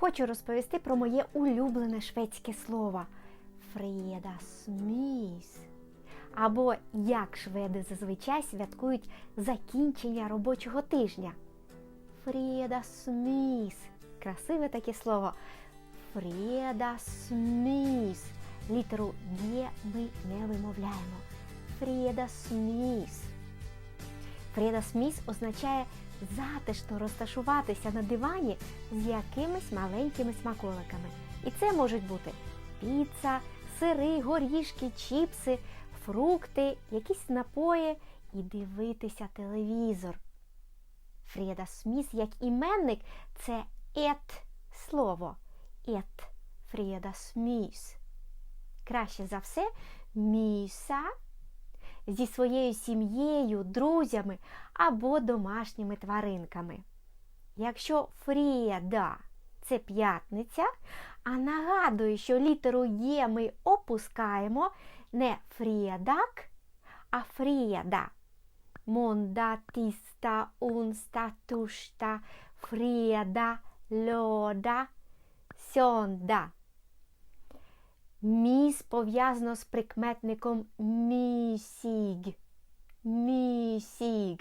Хочу розповісти про моє улюблене шведське слово фредасміс. Або як шведи зазвичай святкують закінчення робочого тижня. Фредасміс. Красиве таке слово. Фредасміс. Літеру Є ми не вимовляємо. Фредасміс. Фредасміс означає затишно розташуватися на дивані з якимись маленькими смаколиками. І це можуть бути піца, сири, горішки, чіпси, фрукти, якісь напої і дивитися телевізор. Фреда Сміс як іменник це ет слово. Ет Фреда Сміс. Краще за все міса зі своєю сім'єю, друзями або домашніми тваринками. Якщо Фріда це п'ятниця, а нагадую, що літеру Є ми опускаємо не Фрідак, а Фріда. Måndag, tisdag, onsdag, torsdag, fredag, lördag, söndag. Міс пов'язано з прикметником місіг. Місіг.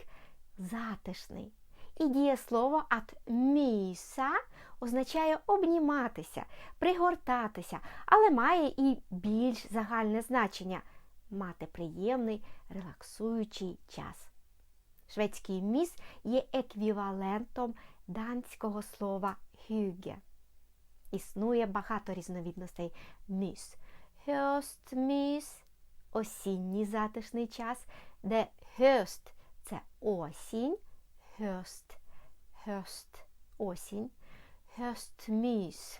Затишний. І дієслово ат міса означає обніматися, пригортатися, але має і більш загальне значення мати приємний, релаксуючий час. Шведський міс є еквівалентом данського слова hygge. Існує багато різновідностей міс. Höstmys – осінній затишний час, де höst – це осінь, höst, höst – осінь, höstmys,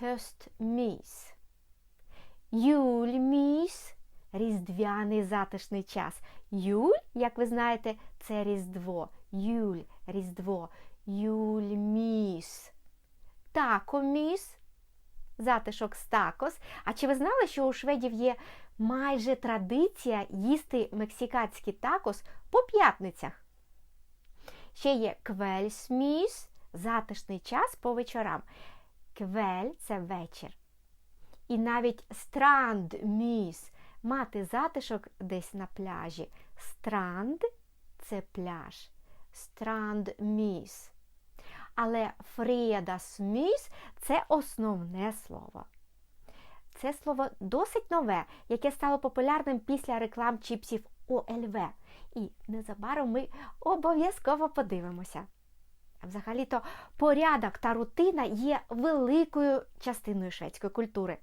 höstmys. Julmys – різдвяний затишний час. Юль, як ви знаєте, це різдво. Юль – різдво. Юльміс. Такоміс – затишок з такос. А чи ви знали, що у шведів є майже традиція їсти мексиканський такос по п'ятницях? Ще є квельсміс – затишний час по вечорам. Квель це вечір. І навіть страндміс – мати затишок десь на пляжі. Странд це пляж. Страндміс. Але фредасміс це основне слово. Це слово досить нове, яке стало популярним після реклам чіпсів ОЛВ. І незабаром ми обов'язково подивимося. Взагалі-то порядок та рутина є великою частиною шведської культури.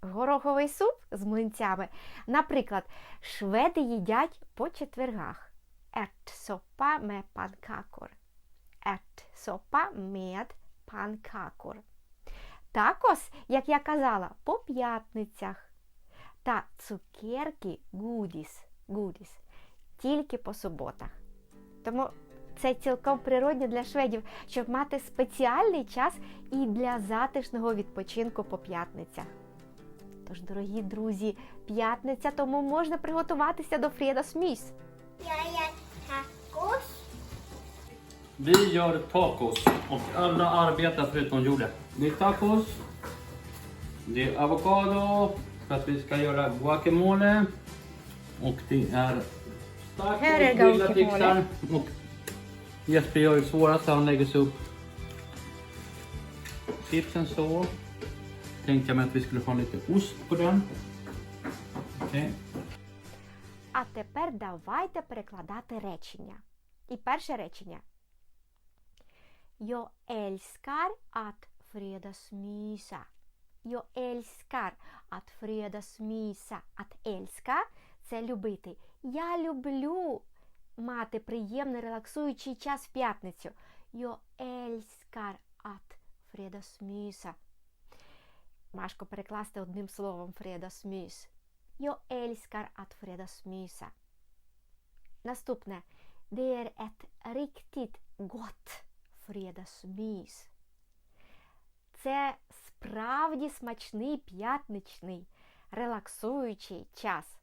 Гороховий суп з млинцями. Наприклад, шведи їдять по четвергах. Ärtsoppa med pannkakor. Ärtsoppa med pannkakor. Також, як я казала, по п'ятницях. Та цукерки гудіс, гудіс тільки по суботах. Тому це цілком природньо для шведів, щоб мати спеціальний час і для затишного відпочинку по п'ятницях. Тож, дорогі друзі, п'ятниця, тому можна приготуватися до Фредасміс. Jag Vi gör tacos och alla arbetar förutom Julia. Det är tacos, det är avokado för att vi ska göra guacamole och det är tacos, Här är grillade guacamole. pixar och Jesper gör det svåraste, han lägger sig upp chipsen så. Tänkte jag mig att vi skulle ha lite ost på den. Okej. А тепер давайте перекладати речення. І перше речення. Jag älskar att fredagsmysa. Jag älskar att fredagsmysa. Att älska – це любити. Я люблю мати приємний релаксуючий час в п'ятницю. Jag älskar att fredagsmysa. Важко перекласти одним словом fredagsmys. Jag älskar att fredagsmysa. Наступне. Det är ett riktigt gott fredagsmys. Це справді смачний п'ятничний, релаксуючий час.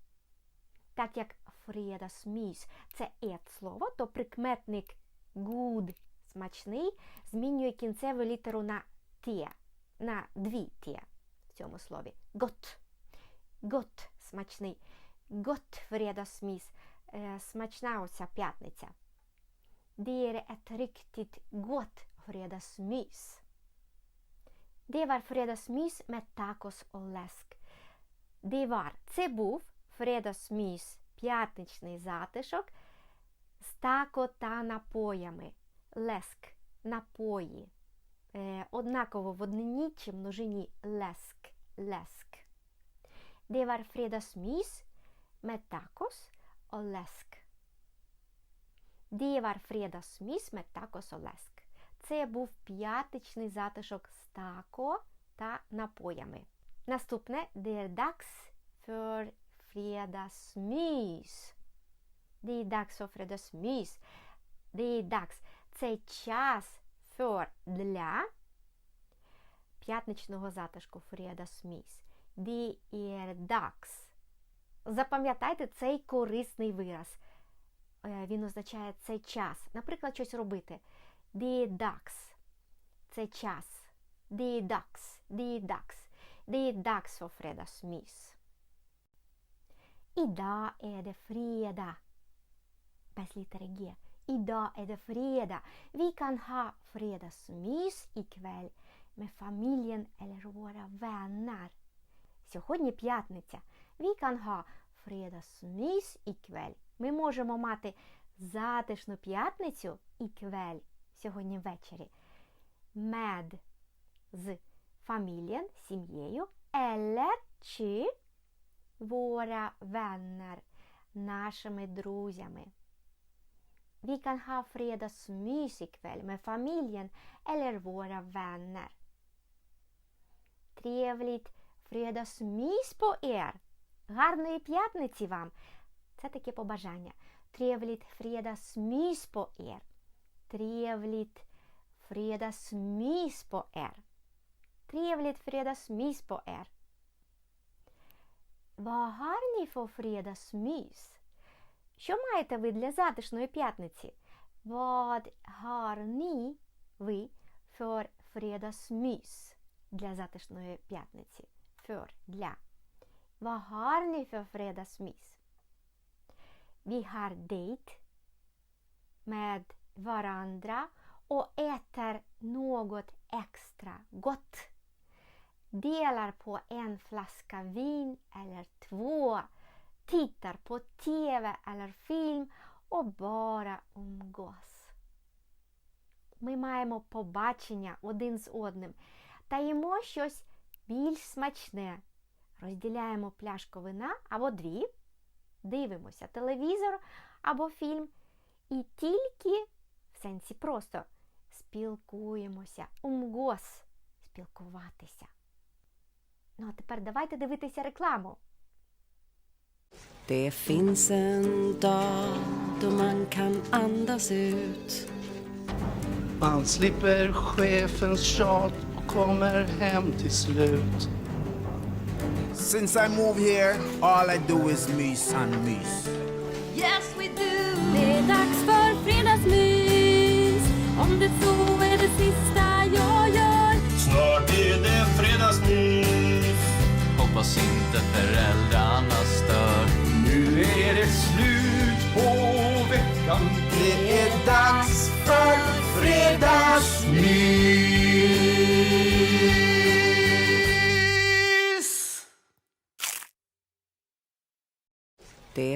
Так як fredagsmys – це ет слово, то прикметник good смачний змінює кінцеву літеру на «т», на дві «т» в цьому слові. Гот. Гот смачний. Gott fredagsmys. Е, смачна оця п'ятниця. Det är ett riktigt gott fredagsmys. Det var fredagsmys med tacos och läsk. Det var, це був fredagsmys, п'ятничний затишок з тако та напоями. Леск, напої. Е, однаково в однині чи множині леск, леск. Det var fredagsmys med tacos och läsk. Fredagsmys med tacos och läsk. Це був п'ятичний затишок з тако та напоями. Наступне. Det är dags för fredagsmys. Det är dags. Це час för для п'ятничного затишку. Det är dags. Запам'ятайте цей корисний вираз. Е, Він означає цей час. Наприклад, щось робити. Det. Це час. Det är dags för fredagsmys. Idag är det fredag. Bez littere G. Idag är det fredag. Vi kan ha fredagsmys ikväll med familjen eller våra vänner. Сьогодні п'ятниця. Vi kan ha fredagsmys ikväll. Ми можемо мати затишну п'ятницю ikväll, сьогодні ввечері. Med з familjen, сім'єю, eller чи våra vänner, нашими друзями. Vi kan ha fredagsmys ikväll med familjen eller våra vänner. Trevligt fredagsmys på er! Гарної п'ятниці вам! Це таке побажання. Er. Trevligt fredagsmys på er. Trevligt fredagsmys på er. Vad har ni för fredagsmys? Що маєте ви для затишної п'ятниці? Vad har ni ви för fredagsmys для затишної п'ятниці? För, для. Vad har ni för? Vi har dejt med varandra och äter något extra gott. Delar på en flaska vin eller två. Tittar på TV eller film och bara umgås. Ми маємо побачення один з одним та їмо щось більш смачне. Розділяємо пляшку вина або дві, дивимося телевізор або фільм і тільки в сенсі просто спілкуємося, умгос спілкуватися. Ну, а тепер давайте дивитися рекламу. Det finns en dag då man kan andas ut. Man slipper chefens tjat och kommer hem till slut. Since I moved here, all I do is mys and mys. Yes we do. Det är dags för fredagsmys. Om det så är det sista jag gör. Snart är det fredagsmys. Hoppas inte föräldrarna stör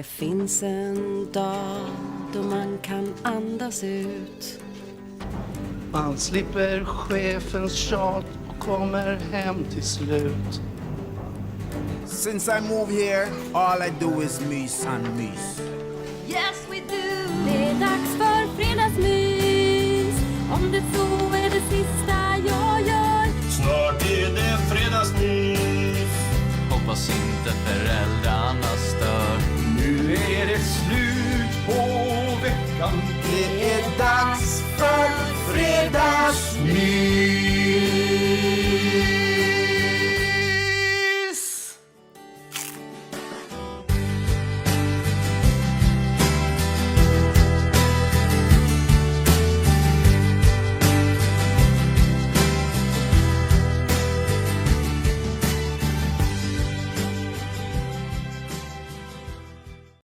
Det finns en dag då man kan andas ut. Man slipper chefens tjat och kommer hem till slut. Since I moved here, all I do is mys and mys. Yes we do Det är dags för fredagsmys Om det så